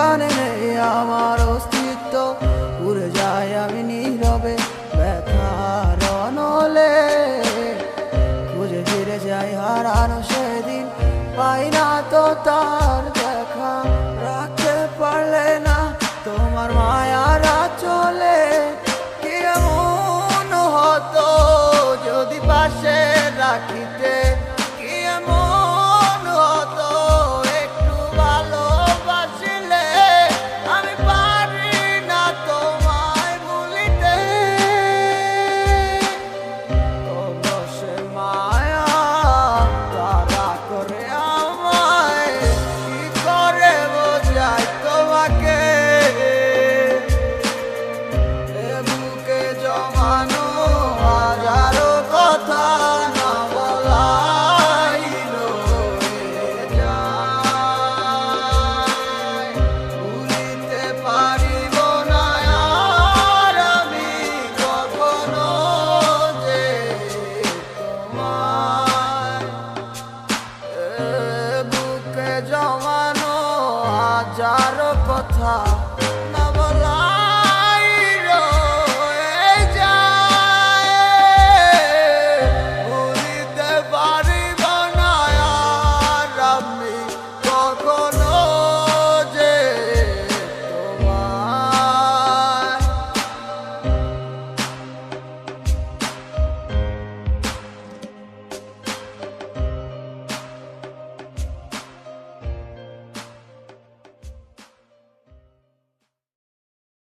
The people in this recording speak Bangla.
এখানে নেই, আমার অস্তিত্ব উড়ে যায় আমি নীরবে ব্যথার নলে খুঁজে ফিরে যাই, হারানো সেদিন পাই না তো তার দেখা। রাখতে পারলে না তোমার মায়ারা চলে কেমন হতো যদি পাশে রাখি? 啊